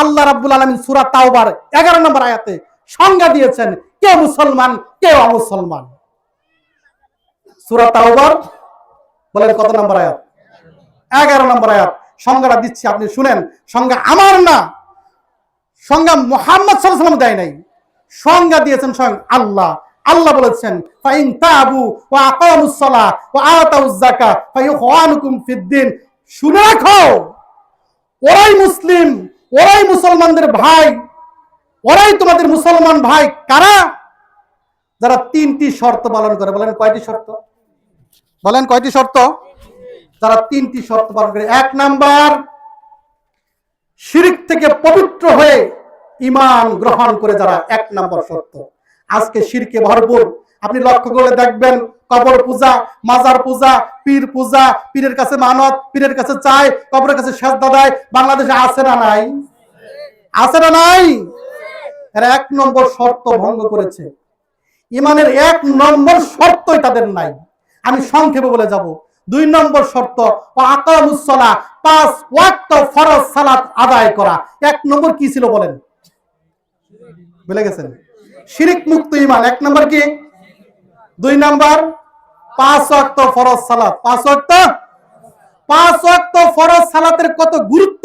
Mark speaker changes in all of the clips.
Speaker 1: আল্লাহ রাব্বুল আলামিন সূরা তাওবার 11 নম্বর আয়াতে সংজ্ঞা দিয়েছেন, কে মুসলমান, কে অমুসলমান? সূরা তাওবার, বলেন কত নম্বর আয়াত? 11 নম্বর আয়াত, সংজ্ঞাটা দিচ্ছি, আপনি শুনেন, সংজ্ঞা আমার না, সংজ্ঞা মোহাম্মদ ওয়াসাল্লাম দেয় নাই, সংজ্ঞা দিয়েছেন স্বয়ং আল্লাহ আল্লাহ বলেছেন, ফাইন তাবু ওয়া আকামুস সালাহ ওয়া আতাউজ যাকাত ফিদ্দিন শুনে রাখো, ওরাই মুসলিম ওরাই মুসলমানদের ভাই, ওরাই তোমাদের মুসলমান ভাই। কারা? যারা তিনটি শর্ত পালন করে। বলেন কয়টি শর্ত? বলেন কয়টি শর্ত? যারা তিনটি শর্ত পালন করে। এক নাম্বার, শিরিক থেকে পবিত্র হয়ে ইমান গ্রহণ করে যারা। এক নম্বর শর্ত। আজকে শিরকে ভরপুর। আপনি লক্ষ্য করে দেখবেন কবর পূজা, মাজার পূজা, পীর পূজা, পীরের কাছে মানত, পীরের কাছে চায় কবরের কাছে সেজদা দেয়। বাংলাদেশে আছে না নাই? আছে না নাই? এক নম্বর শর্ত ভঙ্গ করেছে। ইমানের এক নম্বর শর্তই তাদের নাই। আমি সংক্ষেপে বলে যাব। দুই নম্বর শর্ত আকামুসলা পাঁচ ওয়াক্ত ফরজ সালাত আদায় করা। এক নম্বর কি ছিল বলেন? বলে গেছেন। শিরিক মুক্ত ইমান, এক নম্বর কি? দুই নম্বর, পাঁচ ওয়াক্ত ফরজ সালাত। পাঁচ ওয়াক্ত? পাঁচ ওয়াক্ত ফরজ সালাতের কত গুরুত্ব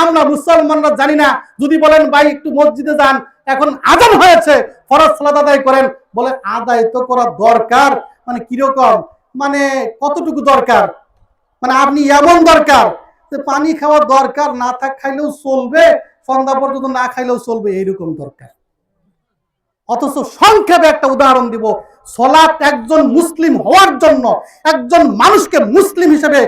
Speaker 1: আমরা মুসলমানরা জানি না। যদি বলেন, ভাই, একটু মসজিদে যান, এখন আজান হয়েছে, ফরজ সালাত আদায় করেন। বলে, আদায় তো করা দরকার। মানে কীরকম? মানে কতটুকু দরকার? মানে আপনি এমন দরকার যে পানি খাওয়ার দরকার না থাক, খাইলেও চলবে, সন্ধ্যা পর্যন্ত না খাইলেও চলবে, এইরকম দরকার। অথচ সংক্ষেপে একটা উদাহরণ দিব। সলাৎ একজন মুসলিম হওয়ার জন্য, একজন মানুষকে মুসলিম হিসেবে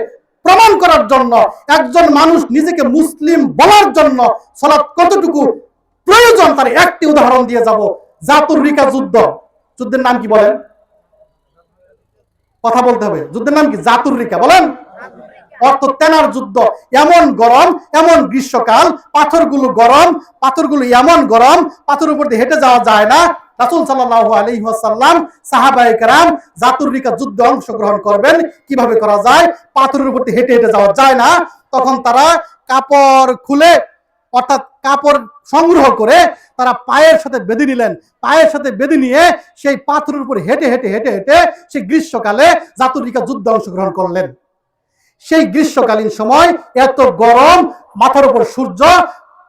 Speaker 1: প্রমাণ করার জন্য, একজন মানুষ নিজেকে মুসলিম বলার জন্য সলাৎ কতটুকু প্রয়োজন তার একটি উদাহরণ দিয়ে যাব। জাতুর রিকা যুদ্ধ। যুদ্ধের নাম কি বলেন? কথা বলতে হবে। যুদ্ধের নাম কি? জাতুর রিকা। বলেন। অর্থ তেনার যুদ্ধ এমন গরম, এমন গ্রীষ্মকাল, পাথরগুলো গরম, পাথরগুলো এমন গরম পাথরের উপর দিয়ে হেঁটে যাওয়া যায় না। রাসুল সাল্লাহ আলহিহাসাল্লাম সাহাবাই কারাম জাতুরিকা যুদ্ধে অংশগ্রহণ করবেন। কীভাবে করা যায়? পাথরের উপর হেঁটে হেঁটে যাওয়া যায় না। তখন তারা কাপড় খুলে, অর্থাৎ কাপড় সংগ্রহ করে তারা পায়ের সাথে বেঁধে নিলেন। পায়ের সাথে বেঁধে নিয়ে সেই পাথরের উপর হেঁটে হেঁটে হেঁটে হেঁটে সেই গ্রীষ্মকালে জাতুরিকা যুদ্ধে অংশগ্রহণ করলেন। সেই গ্রীষ্মকালীন সময় এত গরম, মাথার উপর সূর্য,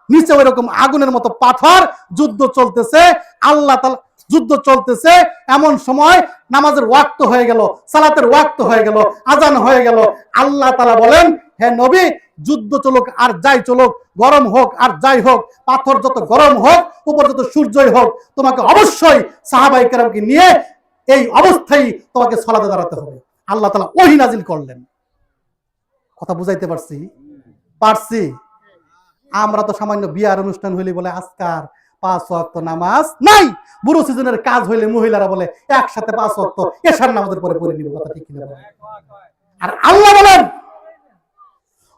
Speaker 1: নিচে ওইরকম আগুনের মতো পাথর, যুদ্ধ চলতেছে, আল্লাহ যুদ্ধ চলতেছে, এমন সময় নামাজের ওয়াক্ত হয়ে গেল, সালাতের ওয়াক্ত হয়ে গেল, আজান হয়ে গেল, আল্লাহ তালা বলেন, হে নবী, যুদ্ধ চলুক আর যাই চলুক, গরম হোক আর যাই হোক, পাথর যত গরম হোক, উপর যত সূর্যই হোক, তোমাকে অবশ্যই সাহাবাই কেরামকে নিয়ে এই অবস্থায় তোমাকে সলাতে দাঁড়াতে হবে। আল্লাহ তালা ওহি নাজিল করলেন। কথা বুঝাইতে পারছি? পারছি। আমরা তো সামান্য বিয়ার অনুষ্ঠান হইলে বলে আজকার পাঁচ ওয়াক্ত নামাজ নাই। বুড়ো সিজনের কাজ হইলে মহিলারা বলে, একসাথে পাঁচ ওয়াক্ত এশার নামাজের পরে পড়ে নিব। কথা ঠিক কিনা? আর আল্লাহ বলেন,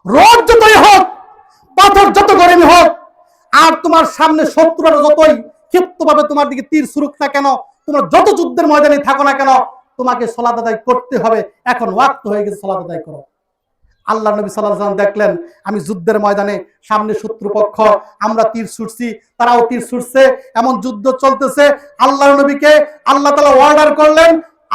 Speaker 1: রোদ যতই হোক, পাথর যত গরমই হোক, আর তোমার সামনে শত্রুরা যতই ক্ষিপ্ত ভাবে তোমার দিকে তীর সুরুক না কেন, তোমার যত যুদ্ধের ময়দানে থাকো না কেন, তোমাকে সলাত আদায় করতে হবে। এখন ওয়াক্ত হয়ে গেছে সলাত আদায় করো। আল্লাহ নবী সাল্লাহ দেখলেন, আমি যুদ্ধের ময়দানে সামনে শত্রুপক্ষ আমরা তীর ছুটছি, তারাও তীর ছুটছে, এমন যুদ্ধ চলতেছে আল্লাহ নবীকে আল্লাহ তালা অর্ডার করলেন,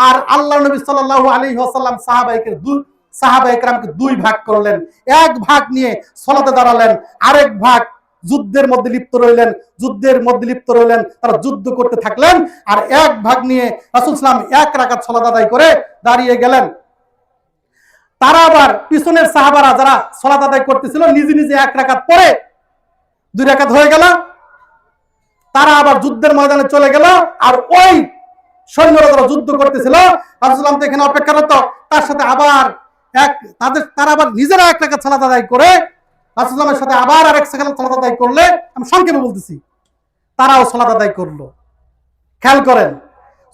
Speaker 1: আর আল্লাহ নবী সাল্লাহ আলী আসাল্লাম সাহাবাইকে দুই সাহাবাইকরামকে দুই ভাগ করলেন। এক ভাগ নিয়ে সলাতে দাঁড়ালেন, আরেক ভাগ যুদ্ধের মধ্যে লিপ্ত রইলেন, যুদ্ধের মধ্যে লিপ্ত রইলেন, তারা যুদ্ধ করতে থাকলেন, আর এক ভাগ নিয়ে রাসুল সালাম এক রাকাত সলাত আদায় করে দাঁড়িয়ে গেলেন। তারা আবার পিছনের সাহাবারা যারা সলাত আদায় করতেছিল, নিজে নিজে এক রাকাত পরে দুই রাকাত হয়ে গেল। তারা আবার যুদ্ধের ময়দানে চলে গেল আর ওই সৈন্যরা যারা যুদ্ধ করতেছিল রাসুলাম তো এখানে অপেক্ষারত তার সাথে আবার এক, তাদের, তারা আবার নিজেরা এক রাকাত সালাত আদায় করে রাসুলামের সাথে আবার আরেক সেখানে সালাত আদায় করলে, আমি সংক্ষেপে বলতেছি, তারাও সালাত আদায় করল। খেয়াল করেন,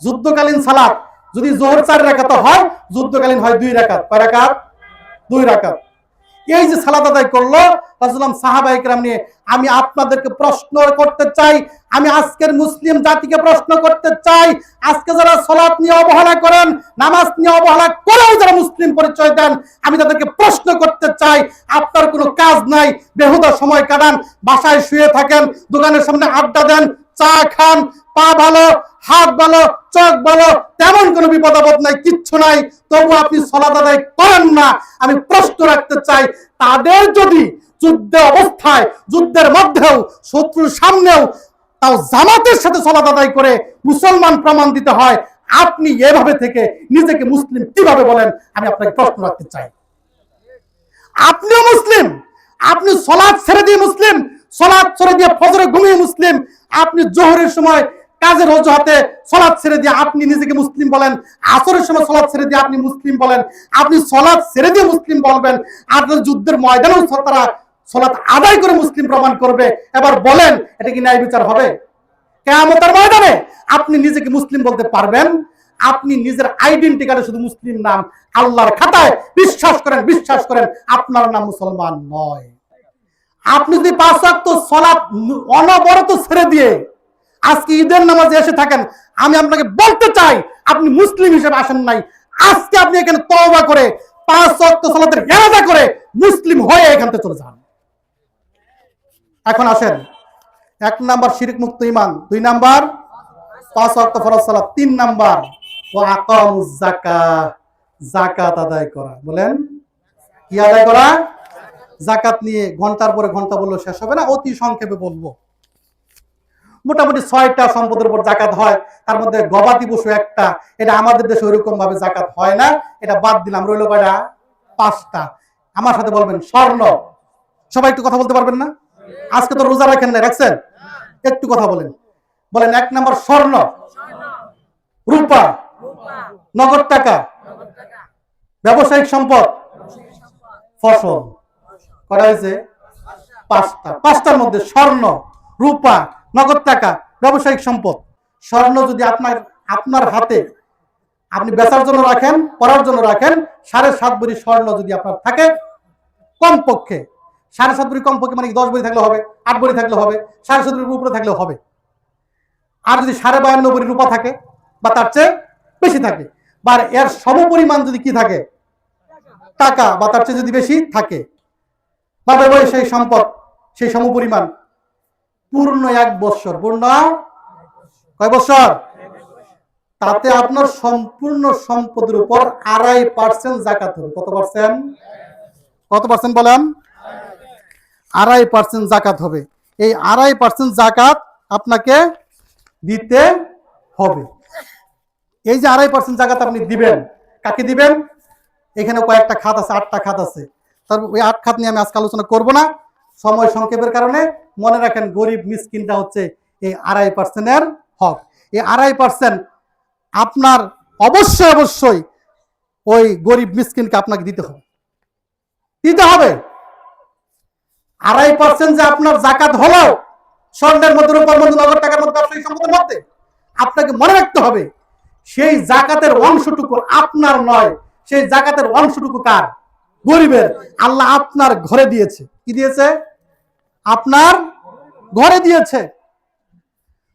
Speaker 1: যুদ্ধকালীন সালাত যদি জোহর চার রাকাত হয়, যুদ্ধকালীন হয় দুই রাকাত। কয় রাকাত? দুই রাকাত। এই যে সালাত আদায় করল রাসুলাম সাহাবাহিকরাম নিয়ে আমি আপনাদেরকে প্রশ্ন করতে চাই আমি আজকের মুসলিম জাতিকে প্রশ্ন করতে চাই আজকে যারা সলাৎ নিয়ে অবহেলা করেন নামাজ নিয়ে অবহেলা করেও যারা মুসলিম পরিচয় দেন আমি তাদেরকে প্রশ্ন করতে চাই আপনার কোনো কাজ নাই বেহুদা সময় কাটান বাসায় শুয়ে থাকেন দোকানের সামনে আড্ডা দেন চা খান পা ভালো হাত ভালো চোখ ভালো তেমন কোনো বিপদ আপদ নাই, কিচ্ছু নাই। তবু আপনি সলাত আদায় করেন না। আমি প্রশ্ন রাখতে চাই, তাদের যদি যুদ্ধ অবস্থায়, যুদ্ধের মধ্যেও, শত্রুর সামনেও তাও জামাতের সাথে সলাত আদায় করে মুসলমান প্রমাণ দিতে হয়, আপনি এভাবে থেকে নিজেকে মুসলিম কীভাবে বলেন? আমি আপনাকে প্রশ্ন রাখতে চাই। আপনিও মুসলিম, আপনি সলাদ ছেড়ে দিয়ে মুসলিম সলাদ ছেড়ে দিয়ে ফজরে ঘুমিয়ে মুসলিম, আপনি জোহরের সময় কাজের অজুহাতে সলাদ ছেড়ে দিয়ে আপনি নিজেকে মুসলিম বলেন। আসরের সময় সলাদ ছেড়ে দিয়ে আপনি মুসলিম বলেন। আপনি সলাদ ছেড়ে দিয়ে মুসলিম বলবেন। আপনার যুদ্ধের ময়দানেও তারা সলাদ আদায় করে মুসলিম প্রমাণ করবে। এবার বলেন, এটা কি ন্যায় বিচার হবে? কেয়ামতের ময়দানে আপনি নিজেকে মুসলিম বলতে পারবেন। আপনি নিজের আইডেন্টি কার্ডে শুধু মুসলিম নাম। আল্লাহর খাতায় বিশ্বাস করেন বিশ্বাস করেন, আপনার নাম মুসলমান নয়। আপনি যদি পাঁচ সলাপ অনবরত ছেড়ে দিয়ে আজকে ঈদের নামাজে এসে থাকেন, আমি আপনাকে বলতে চাই, আপনি মুসলিম হিসেবে আসেন নাই। আজকে আপনি এখানে তওবা করে, পাঁচ ওয়াক্ত সলাতের এরাদা করে মুসলিম হয়ে এখান থেকে চলে যান। এখন আসেন। এক নাম্বার শিরিক মুক্ত ইমান দুই নাম্বার পাঁচ ওয়াক্ত ফরজ সালাত, তিন নাম্বার ও যাকাত যাকাত আদায় করা। বলেন, কি আদায় করা? জাকাত নিয়ে ঘণ্টার পরে ঘণ্টা বললে শেষ হবে না, অতি সংক্ষেপে বলব। মোটামুটি ছয়টা সম্পদের উপর জাকাত হয়, তার মধ্যে গবাদি পশু একটা, এটা আমাদের দেশে ওইরকম ভাবে জাকাত হয় না, এটা বাদ দিলাম, রইল কয়টা? পাঁচটা। আমার সাথে বলবেন, স্বর্ণ। সবাই একটু কথা বলতে পারবেন না? আজকে তো রোজা রাখেন না রাখছেন? একটু কথা বলেন। বলেন, এক নম্বর স্বর্ণ। রূপা। নগদ টাকা। ব্যবসায়িক সম্পদ। ফসল। করা হয়েছে? পাঁচটা। পাঁচটার মধ্যে স্বর্ণ, রূপা। নগদ টাকা, ব্যবসায়িক সম্পদ। স্বর্ণ যদি আপনার আপনার হাতে আপনি বেচার জন্য রাখেন, পড়ার জন্য রাখেন, সাড়ে সাত বড়ি স্বর্ণ যদি আপনার থাকে, কমপক্ষে, সাড়ে সাত বড়ি কমপক্ষে মানে দশ বড়ি থাকলে হবে, আট বড়ি থাকলে হবে, সাড়ে সাত বড়ির উপরে থাকলে হবে। আর যদি সাড়ে বায়ান্ন বড়ি রূপা থাকে, বা তার চেয়ে বেশি থাকে, বা এর সমপরিমাণ যদি কি থাকে, টাকা, বা তার চেয়ে যদি বেশি থাকে, বা ব্যবসায়িক সম্পদ, সেই সমপরিমাণ পূর্ণ এক বছর পূর্ণ কয় বছর তাতে আপনার সম্পূর্ণ সম্পদের উপর আড়াই পার্সেন্ট জাকাত হবে। কত পার্সেন্ট কত পার্সেন্ট বলেন? আড়াই পার্সেন্ট জাকাত হবে। এই আড়াই পার্সেন্ট জাকাত আপনাকে দিতে হবে। এই যে আড়াই পার্সেন্ট জাকাত আপনি দিবেন, কাকে দিবেন? এখানে কয়েকটা খাত আছে, আটটা খাত আছে। তার ওই আট খাত নিয়ে আমি আজকে আলোচনা করব না। সময় সংক্ষেপের কারণে মনে রাখেন গরিব মিসকিনটা হচ্ছে এই আড়াই পার্সেন্টের হক। এই আড়াই পার্সেন্ট আপনার অবশ্যই অবশ্যই ওই গরিব মিসকিনকে আপনাকে দিতে হবে। দিতে হবে। আড়াই পার্সেন্ট যে আপনার জাকাত হলো, স্বর্ণের মধ্যে, রূপার মধ্যে, নগদ টাকার মধ্যে, ব্যবসায়িক সম্পদের মধ্যে, আপনাকে মনে রাখতে হবে, সেই জাকাতের অংশটুকু আপনার নয়, সেই জাকাতের অংশটুকু কার? গরিবের। আল্লাহ আপনার ঘরে দিয়েছে। কি দিয়েছে? আপনার ঘরে দিয়েছে।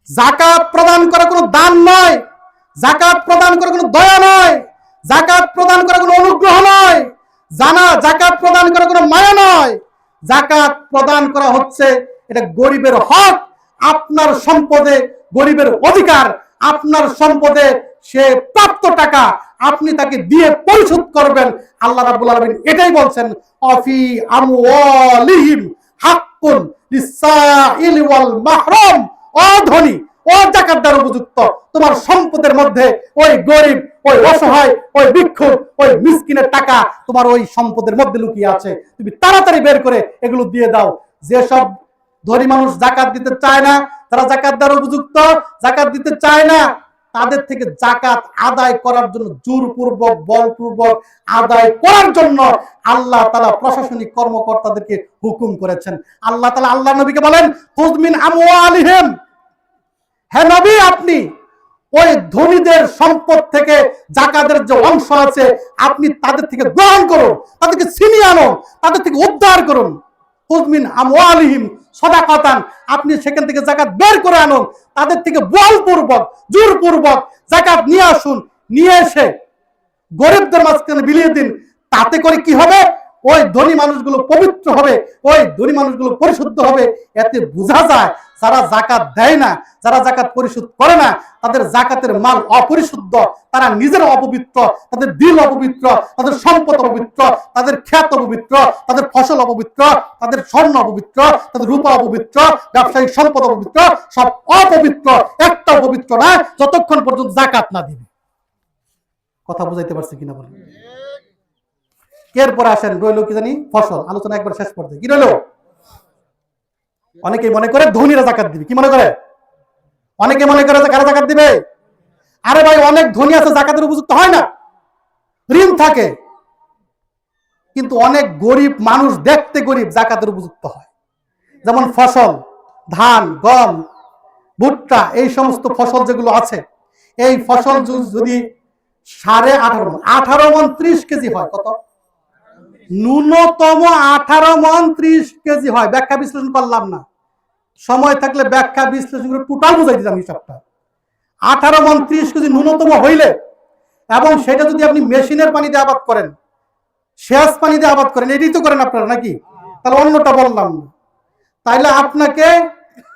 Speaker 1: জাকাত প্রদান করা কোনো দান নয়। জাকাত প্রদান করা কোনো দয়া নয়। জাকাত প্রদান করা কোনো অনুগ্রহ নয়। জানা জাকাত প্রদান করা কোনো মায়া নয়। জাকাত প্রদান করা হচ্ছে এটা গরিবের হক। আপনার সম্পদে গরিবের অধিকার। আপনার সম্পদে সে প্রাপ্ত টাকা আপনি তাকে দিয়ে পরিশোধ করবেন। আল্লাহ রাব্বুল আলামিন এটাই বলছেন, অফি আমওয়ালিহিম হাক্কুন ওয়াল মাহরুম। ও জাকাতদার উপযুক্ত। তোমার সম্পদের মধ্যে ওই গরিব, ওই অসহায়, ওই ওই মিসকিনের টাকা তোমার ওই সম্পদের মধ্যে লুকিয়ে আছে। তুমি তাড়াতাড়ি বের করে এগুলো দিয়ে দাও। যেসব ধনী মানুষ জাকাত দিতে চায় না, তারা জাকাতদার উপযুক্ত, জাকাত দিতে চায় না। তাদের থেকে জাকাত আদায় করার জন্য জোরপূর্বক, বলপূর্বক আদায় করার জন্য আল্লাহ তালা প্রশাসনিক কর্মকর্তাদেরকে হুকুম করেছেন। আল্লাহ তালা আল্লাহ নবীকে বলেন হুজমিন আমওয়ালিহিম। হে নবী, আপনি ওই ধনীদের সম্পদ থেকে জাকাতের যে অংশ আছে, আপনি তাদের থেকে গ্রহণ করুন, তাদেরকে ছিনিয়ে আনুন, তাদের থেকে উদ্ধার করুন। হুজমিন আমওয়ালিহিম আপনি সেখান থেকে জাকাত বের করে আনুন, তাদের থেকে বলপূর্বক জোরপূর্বক জাকাত নিয়ে আসুন, নিয়ে এসে গরিবদের মাঝখানে বিলিয়ে দিন। তাতে করে কি হবে? ওই ধনী মানুষগুলো পবিত্র হবে, ওই ধনী মানুষগুলো পরিশুদ্ধ হবে। এতে বোঝা যায় যারা জাকাত দেয় না, যারা জাকাত পরিশোধ করে না, তাদের জাকাতের মাল অপরিশুদ্ধ, তারা নিজের অপবিত্র, তাদের দিল অপবিত্র, তাদের সম্পদ অপবিত্র, তাদের খ্যাত অপবিত্র, তাদের ফসল অপবিত্র, তাদের স্বর্ণ অপবিত্র, তাদের রূপা অপবিত্র, ব্যবসায়িক সম্পদ অপবিত্র, সব অপবিত্র, একটা অপবিত্র না, যতক্ষণ পর্যন্ত জাকাত না দিবে। কথা বুঝাইতে পারছি কিনা বলেন? এরপরে আসেন, রইল কি জানি? ফসল, আলোচনা একবার শেষ পর্যায়ে। কি রইল? অনেকে মনে করে ধনীরা জাকাত দিবে, কি মনে করে? অনেকে মনে করে কারা জাকাত দিবে? আরে ভাই, অনেক ধনী আছে, জাকাতের উপযুক্ত হয় না। ঋণ থাকে। কিন্তু অনেক গরিব মানুষ দেখতে গরিব, জাকাতের উপযুক্ত হয়। যেমন ফসল, ধান, গম, ভুট্টা, এই সমস্ত ফসল যেগুলো আছে, এই ফসল যদি- সাড়ে আঠারো মন আঠারো মন ত্রিশ কেজি হয়, কত? ন্যূনতম আঠারো মন ত্রিশ কেজি হয়। ব্যাখ্যা বিশ্লেষণ করলাম না। সময় থাকলে ব্যাখ্যা বিশ্লেষণ করে টোটাল বুঝাই দিতাম হিসাবটা। আঠারো মন ত্রিশ কেজি ন্যূনতম হইলে এবং সেটা যদি আপনি মেশিনের পানিতে আবাদ করেন, সেচ পানিতে আবাদ করেন, এটাই তো করেন আপনারা নাকি? তাহলে অন্যটা বললাম না। তাইলে আপনাকে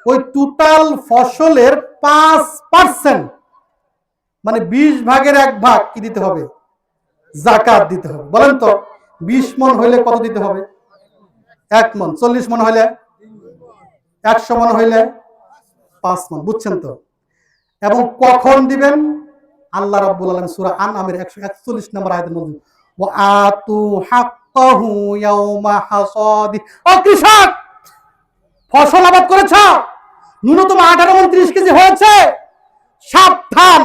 Speaker 1: ওই টোটাল ফসলের পাঁচ পার্সেন্ট মানে বিশ ভাগের এক ভাগ কি দিতে হবে? জাকাত দিতে হবে। বলেন তো। বিশ মন হইলে কত দিতে হবে? এক মন। চল্লিশ মন হইলে একশো মন হইলে পাঁচ মন, বুঝছেন তো? এবং কখন দিবেন? আল্লাহ রাব্বুল আলামিন সূরা আনআমের 141 নম্বর আয়াতের মধ্যে ওয়া আতু হাক্কাহু ইয়াউমা হাসাদি। ও কৃষক, ফসল আবাদ করেছ? ন্যূনতম আঠারো উনত্রিশ কেজি হয়েছে। সাবধান,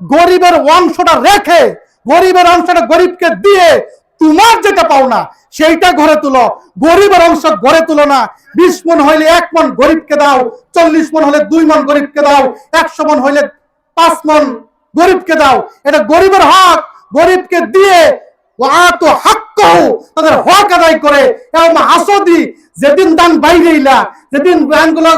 Speaker 1: গরিবের অংশটা রেখে, গরিবের অংশটা গরিবকে দিয়ে তোমার যেটা পাও না, সেইটা ঘরে তুলো। গরিবের অংশ ঘরে তুলো না। বিশ মন হইলে এক মন গরিবকে দাও, চল্লিশ মন হলে দুই মন গরিবকে দাও, একশো মন হইলে পাঁচ মন গরিবকে দাও। এটা গরিবের হক। গরিবকে দিয়ে তাদের হক আদায় করে। হাসদি, যেদিন দান বাইরে ইলা যেদিন দানগুলো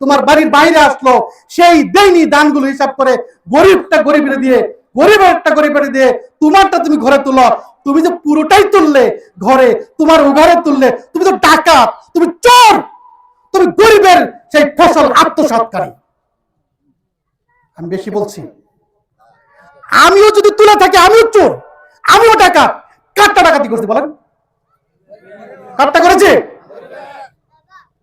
Speaker 1: তোমার বাড়ির বাইরে আসলো, সেই দেয়নি দানগুলো হিসাব করে গরিবটা গরিবের দিয়ে গরিবের একটা গরিবের দিয়ে তোমারটা তুমি ঘরে তুলো। তুমি যে পুরোটাই তুললে ঘরে, তোমার ঘরে তুললে, তুমি তো ডাকাত, তুমি চোর, তুমি গরিবের সেই ফসল আত্মসাৎকারী। আমি বেশি বলছি, আমিও যদি তুলে থাকি, আমিও চোর, আমিও ডাকাত কাটটা ডাকাতি করছি বলেন। কাটটা করেছে?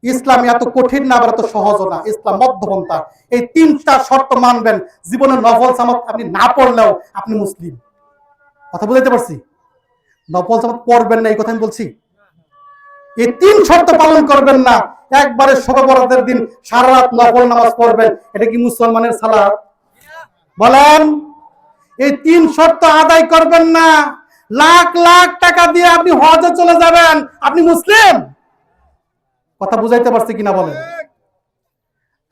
Speaker 1: ইসলাম এত কঠিন না আবার এত সহজ না ইসলাম মধ্যপন্থা। এই তিনটা শর্ত মানবেন। জীবনের নফল সামত আপনি না পড়লেও আপনি মুসলিম। কথা বুঝাইতে পারছি? নফল সামত পড়বেন না এই কথা আমি বলছি। এই তিন শর্ত পালন করবেন না। একবারে শবে বরাতের দিন সারা রাত নফল নামাজ পড়বেন। এটা কি মুসলমানের সালাত? বলেন এই তিন শর্ত আদায় করবেন না। লাখ লাখ টাকা দিয়ে আপনি হজে চলে যাবেন। আপনি মুসলিম? কথা বুঝাইতে পারছি কিনা বলেন?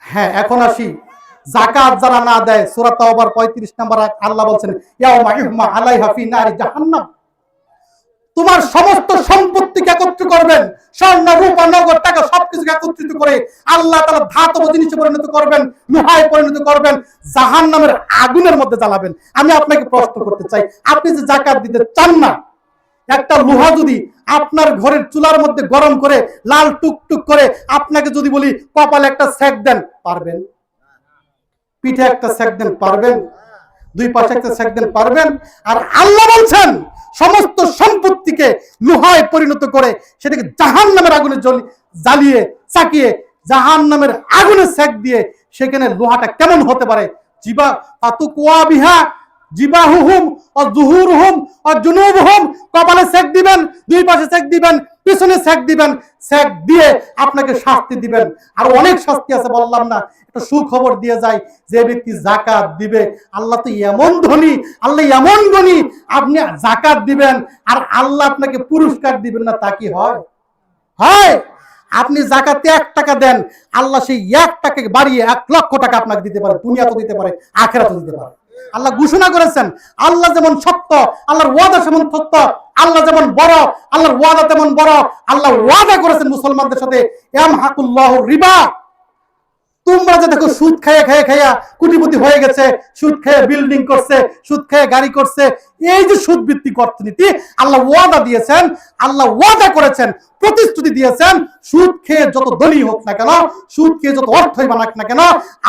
Speaker 1: হ্যাঁ এখন আসি। জাকাত যারা না দেয় সূরা তাওবার 35 নম্বর আল্লাহ বলছেন ইয়াউমা আলাইহা ফি নারি জাহান্নাম। তোমার সমস্ত সম্পত্তিকে একত্র করবেন স্বর্ণ রূপা নগদ টাকা সবকিছুকে একত্রিত করে আল্লাহ তাআলা ধাতব জিনিসে পরিণত করবেন লোহায় পরিণত করবেন জাহান্নামের আগুনের মধ্যে জ্বালাবেন। আমি আপনাকে প্রশ্ন করতে চাই আপনি যে জাকাত দিতে চান না একটা লোহা যদি আপনার ঘরের চুলার মধ্যে গরম করে, লাল টুকটুক করে আপনাকে যদি বলি, কপালে একটা সেক দেন, পারবেন। পিঠে একটা সেক দেন, পারবেন। দুই পাশে একটা সেক দেন, পারবেন। আর আল্লাহ বলছেন, সমস্ত সম্পত্তিকে লোহায় পরিণত করে সেটাকে জাহান নামের আগুনে জ্বলি, জ্বালিয়ে, চাকিয়ে জাহান নামের আগুনে সেক দিয়ে সেখানে লোহাটা কেমন হতে পারে? জিবা পাতু কোয়া বিহা জিবাহুহুম ও জুহুরহুম ও জুনুবহুম। কপালে সেক দিবেন, দুই পাশে সেক দিবেন, পিছনে সেক দিবেন। সেক দিয়ে আপনাকে শাস্তি দিবেন। আর অনেক শাস্তি আছে, বললাম না। একটা সুখবর দিয়ে যায় যে ব্যক্তি জাকাত দিবে, আল্লাহ তো এমন ধনী, আল্লাহ এমন ধনী, আপনি জাকাত দিবেন, আর আল্লাহ আপনাকে পুরস্কার দিবেন না, তা কি হয়? হয়! আপনি জাকাতে এক টাকা দেন, আল্লাহ সেই এক টাকা বাড়িয়ে এক লক্ষ টাকা আপনাকে দিতে পারে দুনিয়াতে দিতে পারে আখেরাতে দিতে পারে। আল্লাহ ঘোষণা করেছেন, আল্লাহ যেমন সত্য, আল্লাহর ওয়াদা যেমন সত্য, আল্লাহ যেমন বড়, আল্লাহর ওয়াদা তেমন বড় আল্লাহ ওয়াদা করেছেন মুসলমানদের সাথে এম হাকুল্লাহ রিবা। তোমরা যে দেখো সুদ খেয়ে খেয়ে খেয়ে কুটিপতি হয়ে গেছে, সুদ খেয়ে বিল্ডিং করছে, সুদ খেয়ে গাড়ি করছে, এই যে সুদ ভিত্তিক অর্থনীতি, আল্লাহ ওয়াদা দিয়েছেন, আল্লাহ ওয়াদা করেছেন, প্রতিশ্রুতি দিয়েছেন, সুদ খেয়ে যত দলি হোক না কেন, সুদ খেয়ে যত অর্থই বানাক না কেন,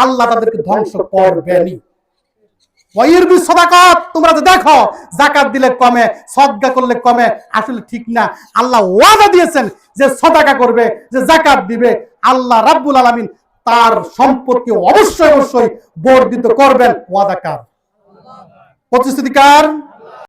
Speaker 1: আল্লাহ তাদেরকে ধ্বংস করবেনই। সদাকাত, তোমরা তো দেখো জাকাত দিলে কমে, সদকা করলে কমে, আসলে ঠিক না। আল্লাহ ওয়াদা দিয়েছেন যে সদাকা করবে, যে জাকাত দিবে। আল্লাহ রাব্বুল আলামিন তার সম্পর্কে অবশ্যই অবশ্যই বর্ধিত করবেন। ওয়াদাকার প্রতিশ্রুতিকার